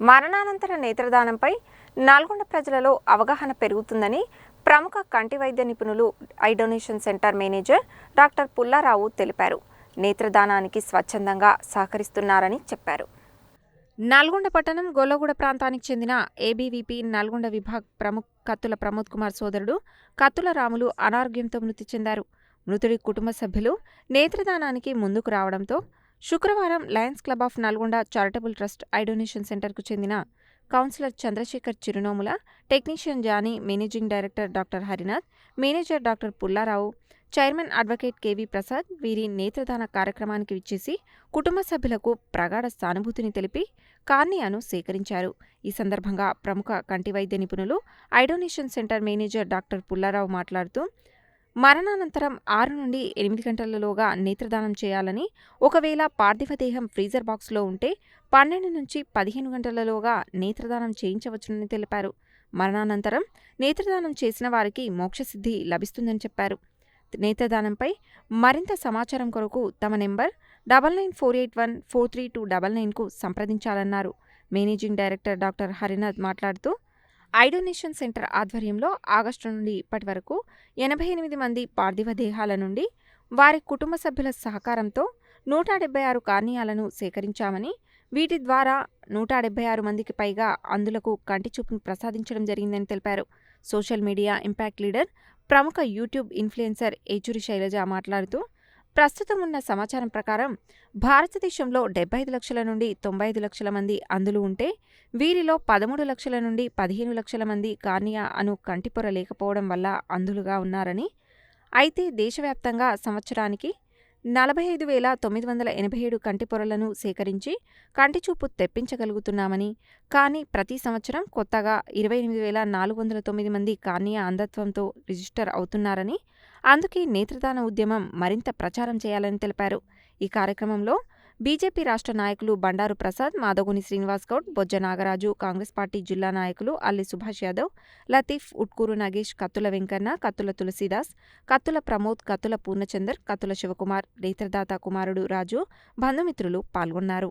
మరణానంతర నేత్రదానంపై నల్గొండ ప్రజలలో అవగాహన పెరుగుతుందని ప్రముఖ కంటి వైద్య నిపుణులు eye donation centre manager doctor Pullarao తెలిపారు. నేత్రదానానికి స్వచ్ఛందంగా సహకరిస్తున్నారని చెప్పారు. నల్గొండ పట్టణం గొల్లగూడ ప్రాంతానికి చెందిన ఏబీవీపీ నల్గొండ విభాగ్ ప్రముఖ్ కత్తుల ప్రమోద్ కుమార్ సోదరుడు కత్తుల రాములు అనారోగ్యంతో మృతి చెందారు. మృతుడి కుటుంబ సభ్యులు నేత్రదానానికి ముందుకు రావడంతో శుక్రవారం Lions club of Nalgonda charitable trust eye donation సెంటర్కు చెందిన counsellor Chandrasekhar Chirunomula technician Johnny managing director doctor Harinath manager doctor Pullarao chairman advocate KV Prasad వీరి నేత్రదాన కార్యక్రమానికి విచ్చేసి కుటుంబ సభ్యులకు ప్రగాఢ సానుభూతిని తెలిపి కార్నియాను సేకరించారు. ఈ సందర్భంగా ప్రముఖ కంటి వైద్య నిపుణులు eye donation centre manager doctor Pullarao మాట్లాడుతూ మరణానంతరం ఆరు నుండి ఎనిమిది గంటలలోగా నేత్రదానం చేయాలని ఒకవేళ పార్థివ దేహం ఫ్రీజర్ బాక్స్లో ఉంటే పన్నెండు నుంచి పదిహేను గంటలలోగా నేత్రదానం చేయించవచ్చునని తెలిపారు. మరణానంతరం నేత్రదానం చేసిన వారికి మోక్షసిద్ధి లభిస్తుందని చెప్పారు. నేత్రదానంపై మరింత సమాచారం కొరకు తమ number double nine four eight one four three two double నైన్కు సంప్రదించాలన్నారు. మేనేజింగ్ డైరెక్టర్ డాక్టర్ హరినాథ్ మాట్లాడుతూ ఐడొనేషన్ సెంటర్ ఆధ్వర్యంలో ఆగస్టు నుండి ఇప్పటి వరకు ఎనభై ఎనిమిది మంది పార్థివ దేహాల నుండి వారి కుటుంబ సభ్యుల సహకారంతో నూట డెబ్బై ఆరు కార్నియాలను సేకరించామని వీటి ద్వారా నూట డెబ్బై ఆరు మందికి పైగా అందులకు కంటి చూపును ప్రసాదించడం జరిగిందని తెలిపారు. సోషల్ మీడియా ఇంపాక్ట్ లీడర్ ప్రముఖ యూట్యూబ్ ఇన్ఫ్లుయెన్సర్ ఏచూరి శైలజ మాట్లాడుతూ ప్రస్తుతం ఉన్న సమాచారం ప్రకారం భారతదేశంలో డెబ్బై ఐదు లక్షల నుండి తొంభై ఐదు లక్షల మంది అందులు ఉంటే వీరిలో పదమూడు లక్షల నుండి పదిహేను లక్షల మంది కార్నియా అను కంటిపొర లేకపోవడం వల్ల అందులుగా ఉన్నారని అయితే దేశవ్యాప్తంగా సంవత్సరానికి నలభై ఐదు వేల తొమ్మిది వందల ఎనభై ఏడు కంటి పొరలను సేకరించి కంటిచూపు తెప్పించగలుగుతున్నామని కానీ ప్రతి సంవత్సరం కొత్తగా ఇరవై ఎనిమిది వేల నాలుగు వందల తొమ్మిది మంది కార్నియా అంధత్వంతో రిజిస్టర్ అవుతున్నారని అందుకే నేత్రదాన ఉద్యమం మరింత ప్రచారం చేయాలని తెలిపారు. ఈ కార్యక్రమంలో బీజేపీ రాష్ట్ర నాయకులు బండారు ప్రసాద్ మాదగుని శ్రీనివాస్ గౌడ్ బొజ్జ నాగరాజు కాంగ్రెస్ పార్టీ జిల్లా నాయకులు అల్లి సుభాష్ యాదవ్ లతీఫ్ ఉట్కూరు నగేష్ కత్తుల వెంకన్న కత్తుల తులసీదాస్ కత్తుల ప్రమోద్ కత్తుల పూర్ణచందర్ కత్తుల శివకుమార్ రేతర్దాత కుమారుడు రాజు బంధుమిత్రులు పాల్గొన్నారు.